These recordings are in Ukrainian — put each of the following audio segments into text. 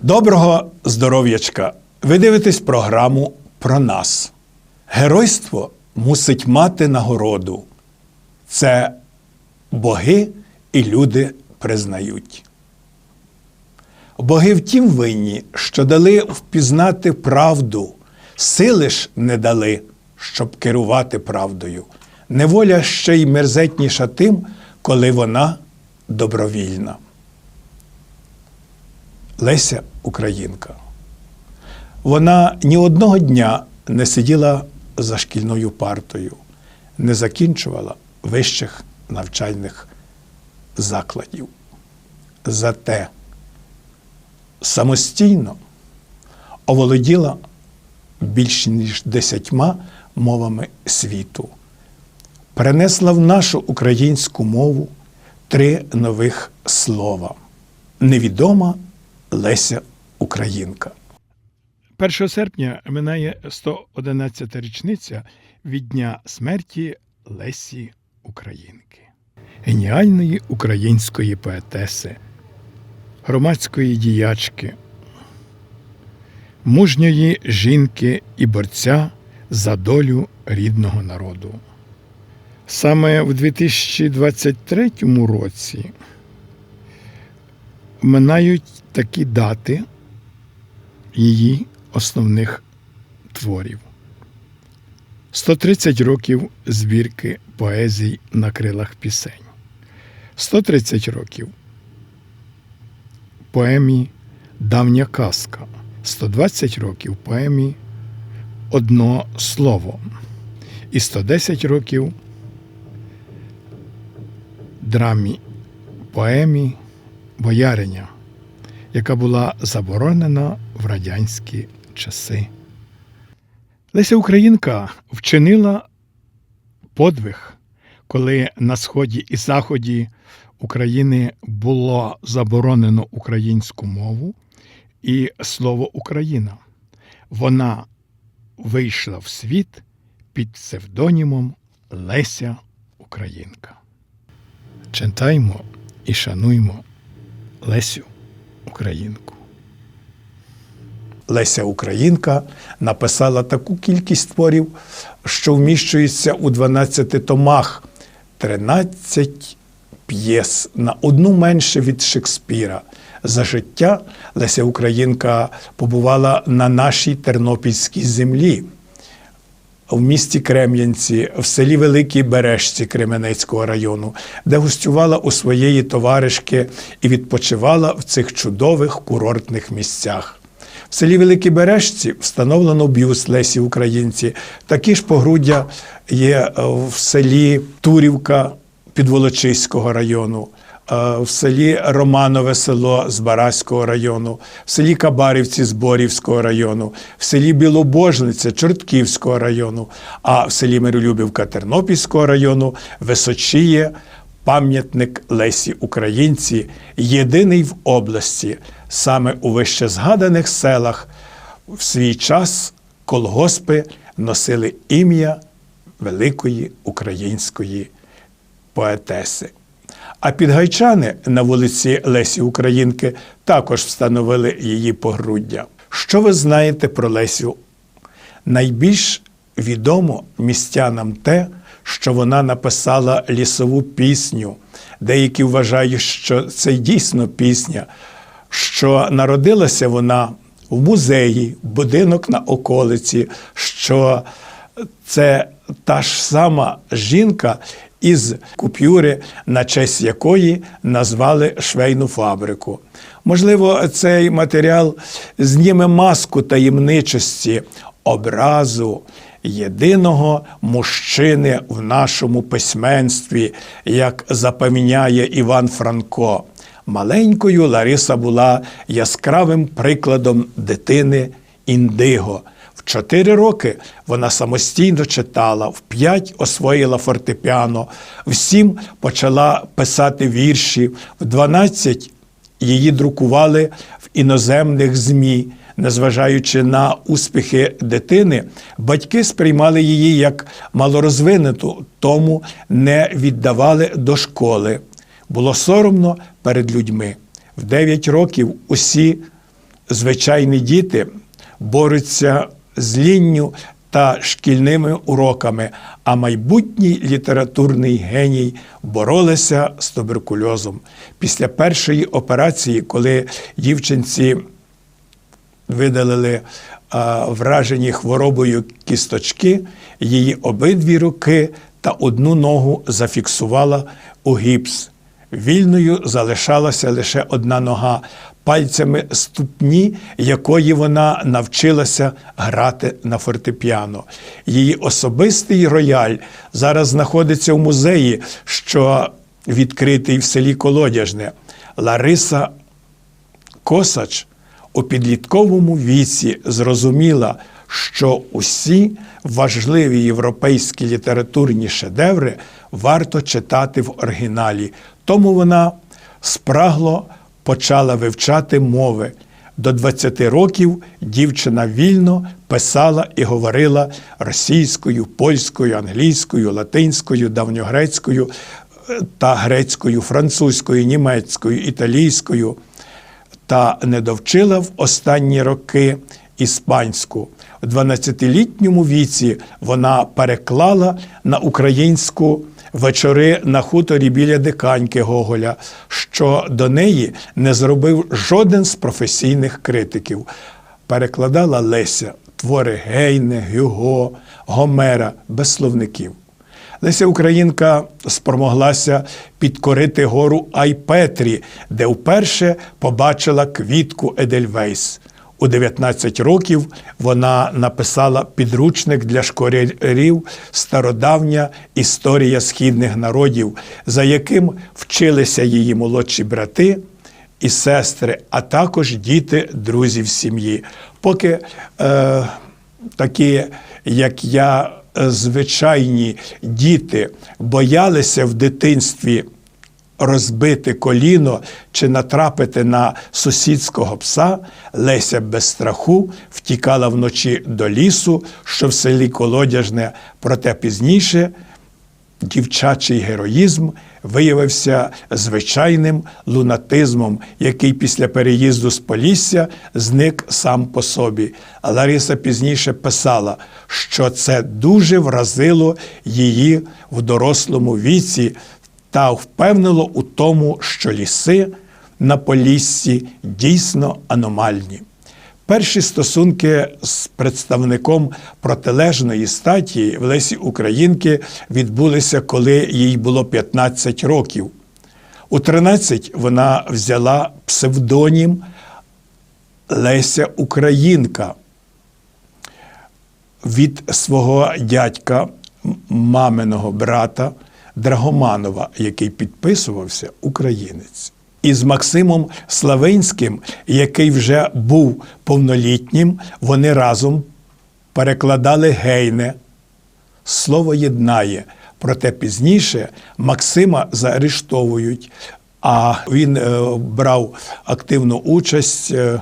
Доброго здоров'ячка! Ви дивитесь програму про нас. Геройство мусить мати нагороду. Це боги і люди признають. Боги втім винні, що дали впізнати правду, сили ж не дали, щоб керувати правдою. Неволя ще й мерзетніша тим, коли вона добровільна. Леся Українка. Вона ні одного дня не сиділа за шкільною партою, не закінчувала вищих навчальних закладів. Зате самостійно оволоділа більш ніж десятьма мовами світу, перенесла в нашу українську мову три нових слова. Невідома Леся Українка. 1 серпня минає 111 та річниця від дня смерті Лесі Українки, геніальної української поетеси, громадської діячки, мужньої жінки і борця за долю рідного народу. Саме в 2023 році минають такі дати її основних творів. 130 років збірки поезій на крилах пісень. 130 років поемі Давня казка. 120 років поемі Одно слово. І 110 років драмі поемі Бояриня, яка була заборонена в радянські часи. Леся Українка вчинила подвиг, коли на сході і заході України було заборонено українську мову і слово Україна. Вона вийшла в світ під псевдонімом Леся Українка. Читаймо і шануймо Лесю Українку. Леся Українка написала таку кількість творів, що вміщується у 12 томах, 13 п'єс на одну менше від Шекспіра. За життя Леся Українка побувала на нашій Тернопільській землі. В місті Крем'янці, в селі Великій Бережці Кременецького району, де гостювала у своєї товаришки і відпочивала в цих чудових курортних місцях. В селі Великій Бережці встановлено бюст Лесі Українці. Такі ж погруддя є в селі Турівка Підволочиського району, е, в селі Романове село з Бараського району, в селі Кабарівці Зборівського району, в селі Білобожниця Чортківського району, а в селі Миролюбівка Тернопільського району височіє пам'ятник Лесі Українці, єдиний в області, саме у вищезгаданих селах. В свій час колгоспи носили ім'я великої української поетеси. А підгайчани на вулиці Лесі Українки також встановили її погруддя. Що ви знаєте про Лесю? Найбільш відомо містянам те, що вона написала лісову пісню. Деякі вважають, що це дійсно пісня, що народилася вона в музеї, будинок на околиці, що це та ж сама жінка із купюри, на честь якої назвали швейну фабрику. Можливо, цей матеріал зніме маску таємничості, образу єдиного мужчини в нашому письменстві, як запевняє Іван Франко. Маленькою Лариса була яскравим прикладом дитини індиго. В чотири роки вона самостійно читала, в п'ять освоїла фортепіано, в сім почала писати вірші, в дванадцять її друкували в іноземних ЗМІ. Незважаючи на успіхи дитини, батьки сприймали її як малорозвинуту, тому не віддавали до школи. Було соромно перед людьми. В 9 років усі звичайні діти борються з лінню та шкільними уроками, а майбутній літературний геній боролися з туберкульозом. Після першої операції, коли дівчинці видалили а, вражені хворобою кісточки, її обидві руки та одну ногу зафіксувала у гіпс. Вільною залишалася лише одна нога, пальцями ступні, якої вона навчилася грати на фортепіано. Її особистий рояль зараз знаходиться в музеї, що відкритий в селі Колодяжне. Лариса Косач у підлітковому віці зрозуміла, що усі важливі європейські літературні шедеври варто читати в оригіналі. Тому вона спрагло почала вивчати мови. До 20 років дівчина вільно писала і говорила російською, польською, англійською, латинською, давньогрецькою е, та грецькою, французькою, німецькою, італійською та не довчила в останні роки іспанську. У 12-літньому віці вона переклала на українську вечори на хуторі біля диканьки Гоголя, що до неї не зробив жоден з професійних критиків. Перекладала Леся твори Гейне, Гюго, Гомера без словників. Леся Українка спромоглася підкорити гору Айпетрі, де вперше побачила квітку Едельвейс. У 19 років вона написала підручник для школярів Стародавня історія східних народів, за яким вчилися її молодші брати і сестри, а також діти друзів сім'ї. Поки е, такі, як я, звичайні діти боялися в дитинстві розбити коліно чи натрапити на сусідського пса, Леся без страху втікала вночі до лісу, що в селі Колодяжне, проте пізніше дівчачий героїзм виявився звичайним лунатизмом, який після переїзду з Полісся зник сам по собі. Лариса пізніше писала, що це дуже вразило її в дорослому віці та впевнило у тому, що ліси на Поліссі дійсно аномальні. Перші стосунки з представником протилежної статі в Лесі Українки відбулися, коли їй було 15 років. У 13 вона взяла псевдонім Леся Українка від свого дядька, маминого брата Драгоманова, який підписувався українець. І з Максимом Славинським, який вже був повнолітнім, вони разом перекладали гейне. Слово єднає. Проте пізніше Максима заарештовують, а він е, брав активну участь е,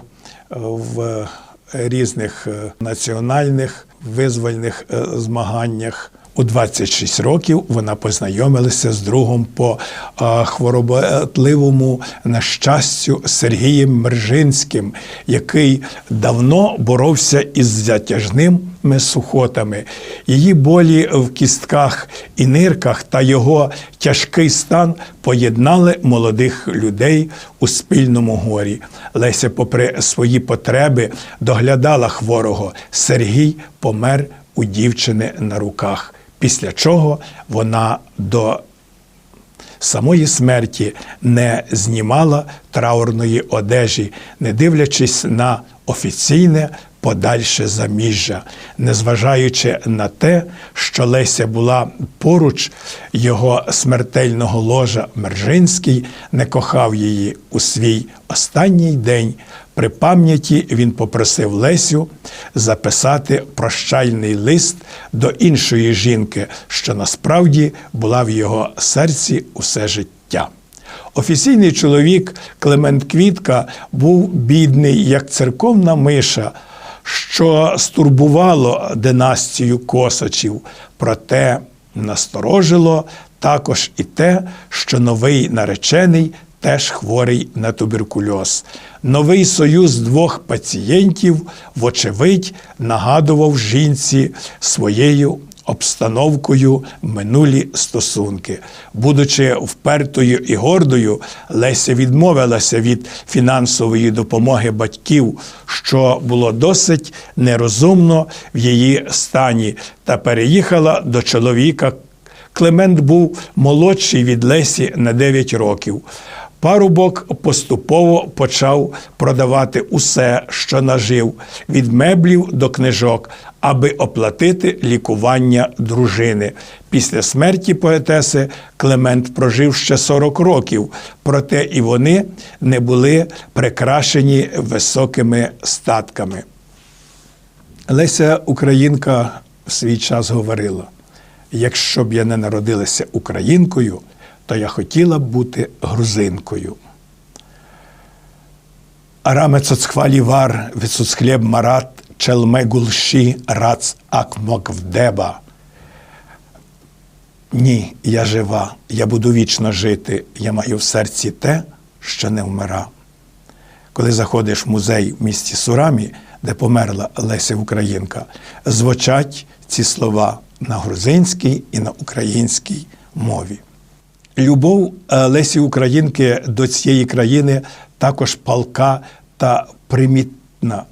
в різних е, національних визвольних змаганнях. У 26 років вона познайомилася з другом по хвороботливому нещастю Сергієм Мержинським, який давно боровся із затяжними сухотами. Її болі в кістках і нирках та його тяжкий стан поєднали молодих людей у спільному горі. Леся, попри свої потреби, доглядала хворого. Сергій помер у дівчини на руках, після чого вона до самої смерті не знімала траурної одежі, не дивлячись на офіційне подальше заміжжя, незважаючи на те, що Леся була поруч його смертельного ложа Мержинський не кохав її у свій останній день. При пам'яті він попросив Лесю записати прощальний лист до іншої жінки, що насправді була в його серці усе життя. Офіційний чоловік Климент Квітка був бідний, як церковна миша, що стурбувало династію косачів, проте насторожило також і те, що новий наречений теж хворий на туберкульоз. Новий союз двох пацієнтів, вочевидь, нагадував жінці своєю обстановкою минулі стосунки. Будучи впертою і гордою, Леся відмовилася від фінансової допомоги батьків, що було досить нерозумно в її стані, та переїхала до чоловіка. Климент був молодший від Лесі на 9 років. Парубок поступово почав продавати усе, що нажив, від меблів до книжок, аби оплатити лікування дружини. Після смерті поетеси Климент прожив ще 40 років, проте і вони не були прикрашені високими статками. Леся Українка в свій час говорила: якщо б я не народилася українкою, то я хотіла б бути грузинкою. Араме цоцхвалі вар, вицуцхлєб марат, челме гулші, рац акмоквдеба. Ні, я жива, я буду вічно жити, я маю в серці те, що не вмира. Коли заходиш в музей в місті Сурамі, де померла Леся Українка, звучать ці слова на грузинській і на українській мові. Любов е, Лесі Українки до цієї країни також палка та примітна.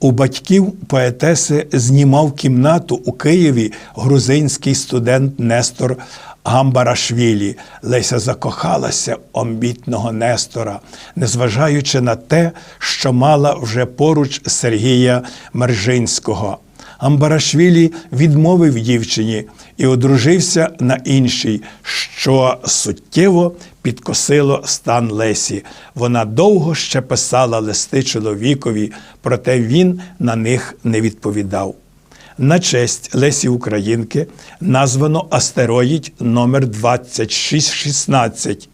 У батьків поетеси знімав кімнату у Києві грузинський студент Нестор Гамбарашвілі. Леся закохалася амбітного Нестора, незважаючи на те, що мала вже поруч Сергія Мержинського. Амбарашвілі відмовив дівчині і одружився на іншій, що суттєво підкосило стан Лесі. Вона довго ще писала листи чоловікові, проте він на них не відповідав. На честь Лесі Українки названо астероїд номер 2616.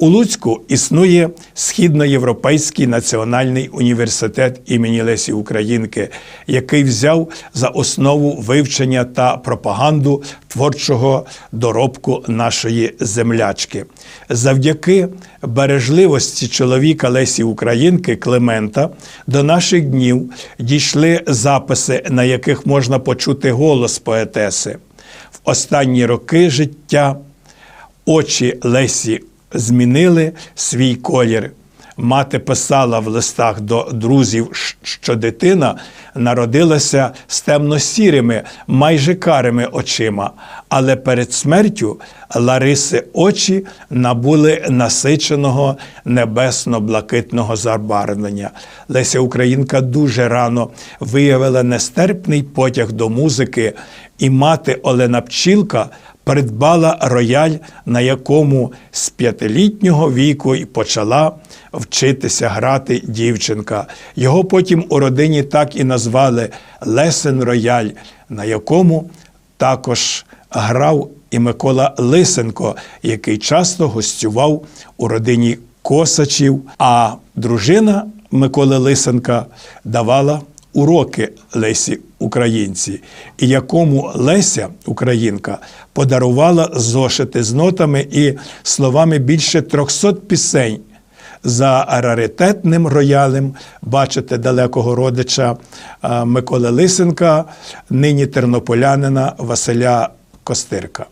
У Луцьку існує Східноєвропейський національний університет імені Лесі Українки, який взяв за основу вивчення та пропаганду творчого доробку нашої землячки. Завдяки бережливості чоловіка Лесі Українки Климента до наших днів дійшли записи, на яких можна почути голос поетеси. В останні роки життя очі Лесі змінили свій колір. Мати писала в листах до друзів, що дитина народилася з темно-сірими, майже карими очима, але перед смертю Лариси очі набули насиченого небесно-блакитного забарвлення. Леся Українка дуже рано виявила нестерпний потяг до музики, і мати Олена Пчілка придбала рояль, на якому з п'ятилітнього віку й почала вчитися грати дівчинка. Його потім у родині так і назвали Лесен Рояль, на якому також грав і Микола Лисенко, який часто гостював у родині Косачів, а дружина Миколи Лисенка давала уроки Лесі Українці, і якому Леся Українка подарувала зошити з нотами і словами більше 300 пісень. За раритетним роялем бачите далекого родича Миколи Лисенка, нині тернополянина Василя Костирка.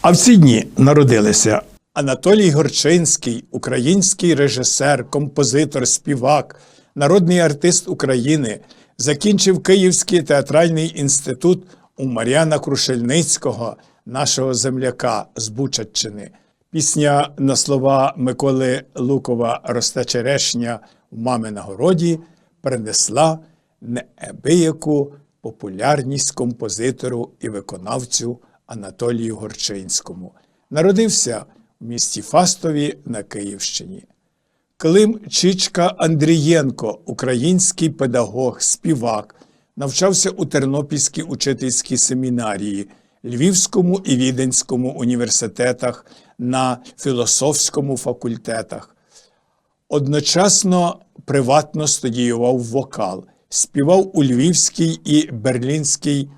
А в ці дні народилися Анатолій Горчинський, український режисер, композитор, співак, народний артист України, закінчив Київський театральний інститут у Мар'яна Крушельницького, нашого земляка з Бучаччини. Пісня на слова Миколи Лукова Росте черешня в мами на городі принесла неабияку популярність композитору і виконавцю Анатолію Горчинському. Народився в місті Фастові на Київщині. Клим Чичка Андрієнко, український педагог, співак, навчався у Тернопільській учительській семінарії, Львівському і Віденському університетах, на філософському факультетах. Одночасно приватно студіював вокал, співав у Львівській і Берлінській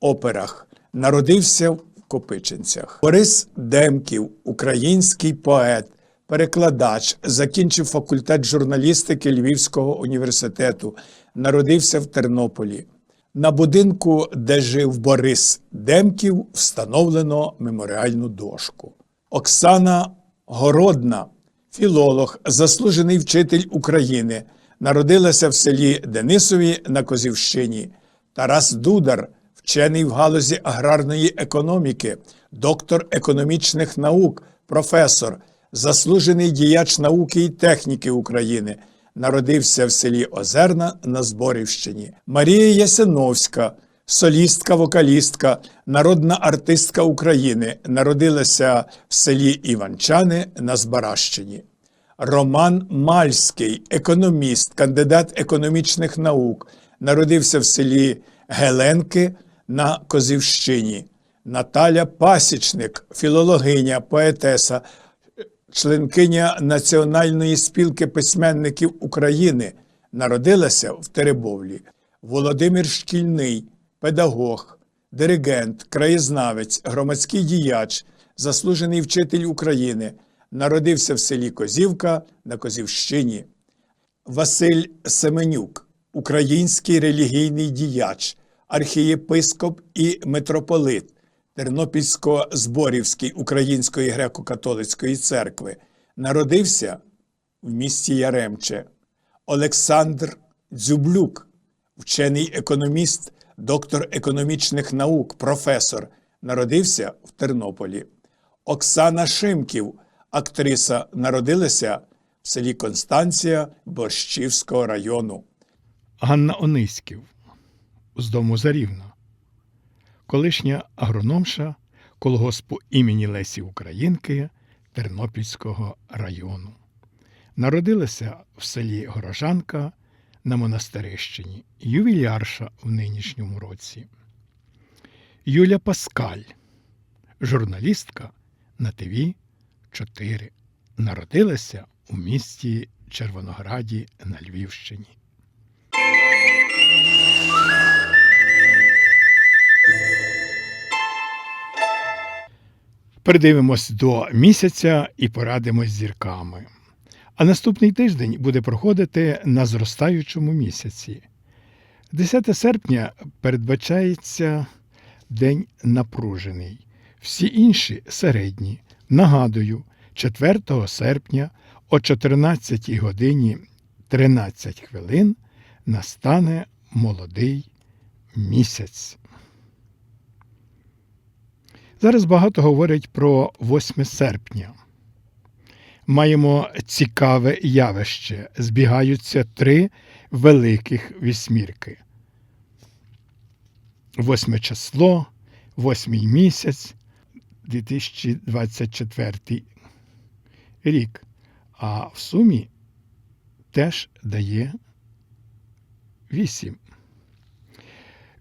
операх, народився в Копичинцях. Борис Демків, український поет, перекладач, закінчив факультет журналістики Львівського університету, народився в Тернополі. На будинку, де жив Борис Демків, встановлено меморіальну дошку. Оксана Городна, філолог, заслужений вчитель України, народилася в селі Денисові на Козівщині. Тарас Дудар, вчений в галузі аграрної економіки, доктор економічних наук, професор, заслужений діяч науки і техніки України. Народився в селі Озерна на Зборівщині. Марія Ясиновська, солістка, вокалістка, народна артистка України, народилася в селі Іванчани на Збаращині. Роман Мальський, економіст, кандидат економічних наук, народився в селі Геленки на Козівщині. Наталя Пасічник, філологиня, поетеса, членкиня Національної спілки письменників України, народилася в Теребовлі. Володимир Шкільний, педагог, диригент, краєзнавець, громадський діяч, заслужений вчитель України, народився в селі Козівка на Козівщині. Василь Семенюк, український релігійний діяч, архієпископ і митрополит Тернопільсько-Зборівської Української греко-католицької церкви, народився в місті Яремче. Олександр Дзюблюк, вчений економіст, доктор економічних наук, професор, народився в Тернополі. Оксана Шимків, актриса, народилася в селі Констанція Борщівського району. Ганна Ониськів з дому Зарівно, колишня агрономша колгоспу імені Лесі Українки Тернопільського району. Народилася в селі Горожанка на Монастирищині, ювілярша в нинішньому році. Юля Паскаль, журналістка на ТВ 4. Народилася у місті Червонограді на Львівщині. Передивимось до місяця і порадимось з зірками. А наступний тиждень буде проходити на зростаючому місяці. 10 серпня передбачається день напружений, всі інші середні. Нагадую, 4 серпня о 14 годині 13 хвилин настане молодий місяць. Зараз багато говорять про 8 серпня. Маємо цікаве явище. Збігаються три великих вісьмірки. Восьме число, восьмий місяць, 2024 рік. А в сумі теж дає вісім.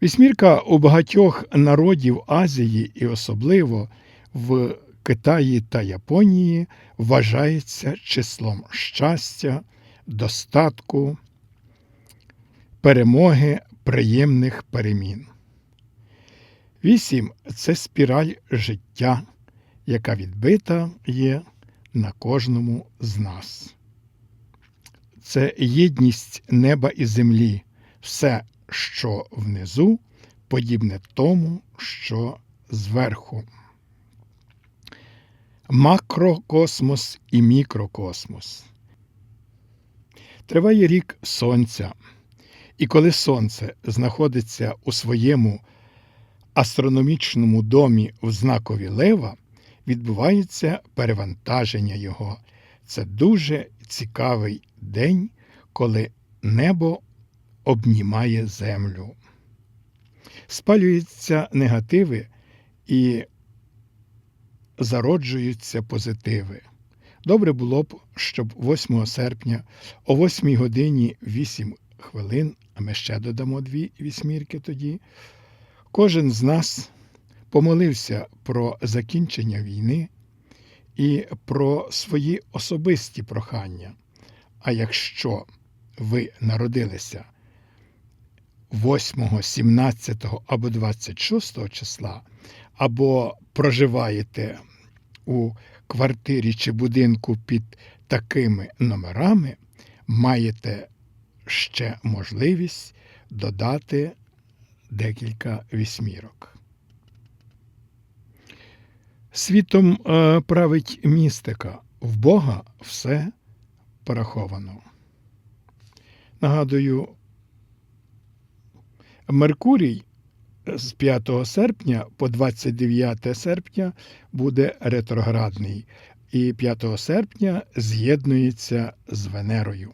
Вісьмірка у багатьох народів Азії і особливо в Китаї та Японії вважається числом щастя, достатку, перемоги, приємних перемін. Вісім це спіраль життя, яка відбита є на кожному з нас. Це єдність неба і землі, все, що внизу, подібне тому, що зверху. Макрокосмос і мікрокосмос. Триває рік Сонця. І коли Сонце знаходиться у своєму астрономічному домі в знакові Лева, відбувається перевантаження його. Це дуже цікавий день, коли небо обнімає землю. Спалюються негативи і зароджуються позитиви. Добре було б, щоб 8 серпня о 8 годині 8 хвилин, а ми ще додамо дві вісьмірки тоді, кожен з нас помолився про закінчення війни і про свої особисті прохання. А якщо ви народилися 8, 17 або 26 числа, або проживаєте у квартирі чи будинку під такими номерами, маєте ще можливість додати декілька вісьмірок. Світом е, править містика, в Бога все пораховано. Нагадую, Меркурій з 5 серпня по 29 серпня буде ретроградний, і 5 серпня з'єднується з Венерою.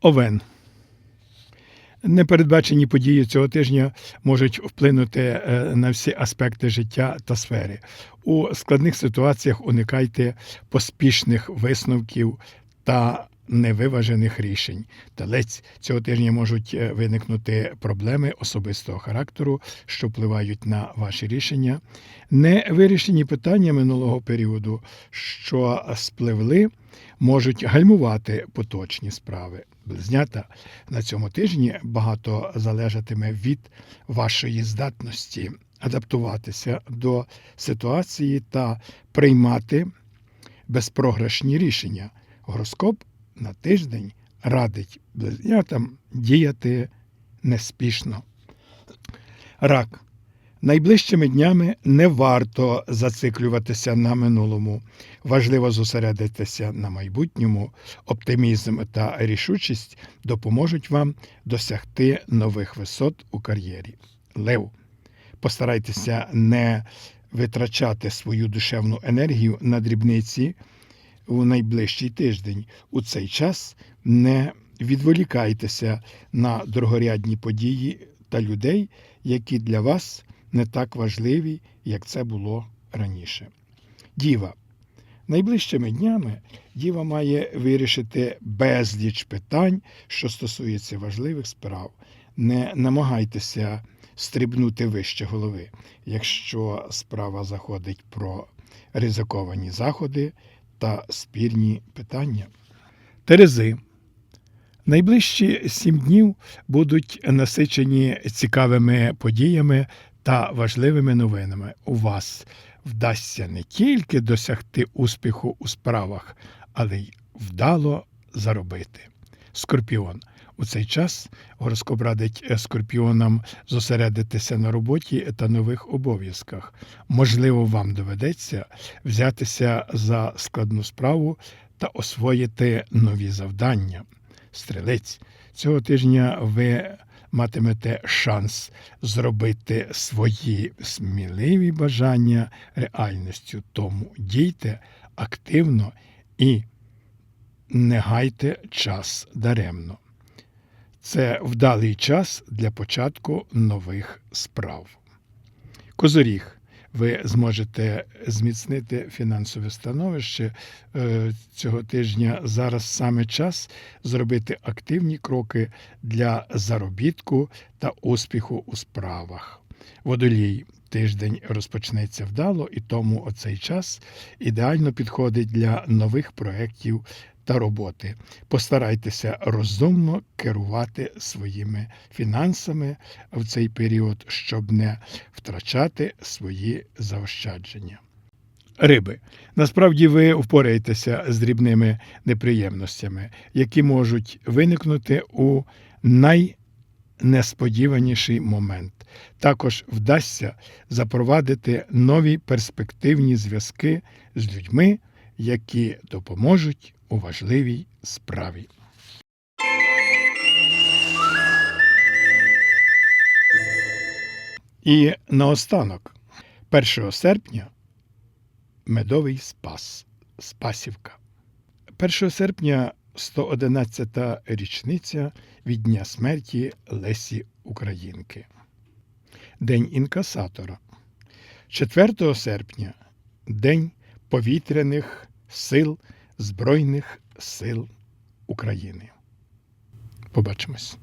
Овен. Непередбачені події цього тижня можуть вплинути е, на всі аспекти життя та сфери. У складних ситуаціях уникайте поспішних висновків та невиважених рішень. Телець цього тижня можуть е, виникнути проблеми особистого характеру, що впливають на ваші рішення. Невирішені питання минулого періоду, що спливли, можуть гальмувати поточні справи. Близнята на цьому тижні багато залежатиме від вашої здатності адаптуватися до ситуації та приймати безпрограшні рішення. Гороскоп на тиждень радить близнятам діяти неспішно. Рак. Найближчими днями не варто зациклюватися на минулому. Важливо зосередитися на майбутньому. Оптимізм та рішучість допоможуть вам досягти нових висот у кар'єрі. Лев. Постарайтеся не витрачати свою душевну енергію на дрібниці у найближчий тиждень. У цей час не відволікайтеся на дорогорядні події та людей, які для вас не так важливі, як це було раніше. Діва. Найближчими днями діва має вирішити безліч питань, що стосується важливих справ. Не намагайтеся стрибнути вище голови, якщо справа заходить про ризиковані заходи та спірні питання. Терези. Найближчі сім днів будуть насичені цікавими подіями та важливими новинами. У вас вдасться не тільки досягти успіху у справах, але й вдало заробити. Скорпіон. У цей час гороскоп радить скорпіонам зосередитися на роботі та нових обов'язках. Можливо, вам доведеться взятися за складну справу та освоїти нові завдання. Стрілець. Цього тижня ви матимете шанс зробити свої сміливі бажання реальністю. Тому дійте активно і не гайте час даремно. Це вдалий час для початку нових справ. Козоріг. Ви зможете зміцнити фінансове становище е, цього тижня. Зараз саме час зробити активні кроки для заробітку та успіху у справах. Водолій тиждень розпочнеться вдало, і тому оцей час ідеально підходить для нових проєктів та роботи. Постарайтеся розумно керувати своїми фінансами в цей період, щоб не втрачати свої заощадження. Риби. Насправді ви впораєтеся з дрібними неприємностями, які можуть виникнути у найнесподіваніший момент. Також вдасться запровадити нові перспективні зв'язки з людьми, які допоможуть у важливій справі. І наостанок, 1 серпня медовий спас, Спасівка. 1 серпня 111-та річниця від дня смерті Лесі Українки. День інкасатора. 4 серпня День повітряних сил Збройних сил України. Побачимось.